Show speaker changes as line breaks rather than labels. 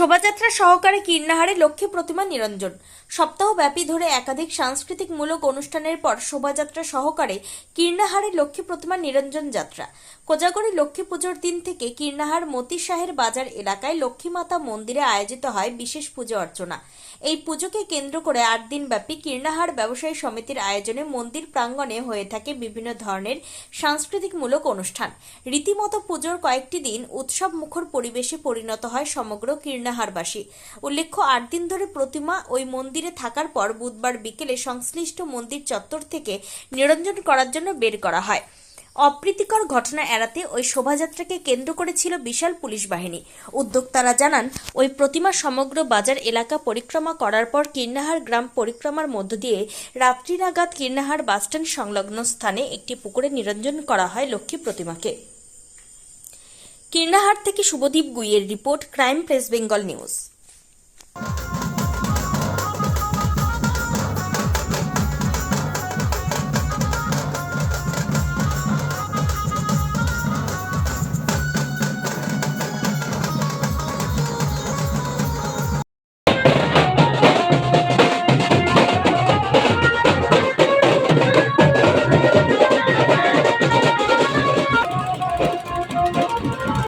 শোভাযাত্রা সহকারে কীর্ণাহারে লক্ষ্মী প্রতিমা নিরঞ্জন। সপ্তাহব্যাপী ধরে একাধিক সাংস্কৃতিকমূলক অনুষ্ঠানের পর শোভাযাত্রা সহকারে কীর্ণাহারে লক্ষ্মী প্রতিমা নিরঞ্জন যাত্রা। কোজাগরী লক্ষ্মী পুজোর দিন থেকে কীর্ণাহার মতি শাহের বাজার এলাকায় লক্ষ্মী মাতা মন্দিরে আয়োজিত হয় বিশেষ পুজো অর্চনা। এই পুজোকে কেন্দ্র করে আট দিন ব্যাপী কীর্ণাহার ব্যবসায়ী সমিতির আয়োজনে মন্দির প্রাঙ্গণে হয়ে থাকে বিভিন্ন ধরনের সাংস্কৃতিকমূলক অনুষ্ঠান। রীতিমতো পুজোর কয়েকটি দিন উৎসব মুখর পরিবেশে পরিণত হয় সমগ্র কীর্ণাহারবাসী উল্লেখ্য, আট দিন ধরে প্রতিমা ওই মন্দিরে থাকার পর বুধবার বিকেলে সংশ্লিষ্ট মন্দির চত্বর থেকে নিরঞ্জন করার জন্য বের করা হয়। অপ্রীতিকর ঘটনা এড়াতে ওই শোভাযাত্রাকে কেন্দ্র করেছিল বিশাল পুলিশ বাহিনী। উদ্যোক্তারা জানান, ওই প্রতিমা সমগ্র বাজার এলাকা পরিক্রমা করার পর কীর্ণাহার গ্রাম পরিক্রমার মধ্য দিয়ে রাত্রি নাগাদ কীর্ণাহার বাসস্ট্যান্ড সংলগ্ন স্থানে একটি পুকুরে নিরঞ্জন করা হয় লক্ষ্মী প্রতিমাকে। কীর্ণাহার থেকে Subhadip গুইয়ের report crime press Bengal news.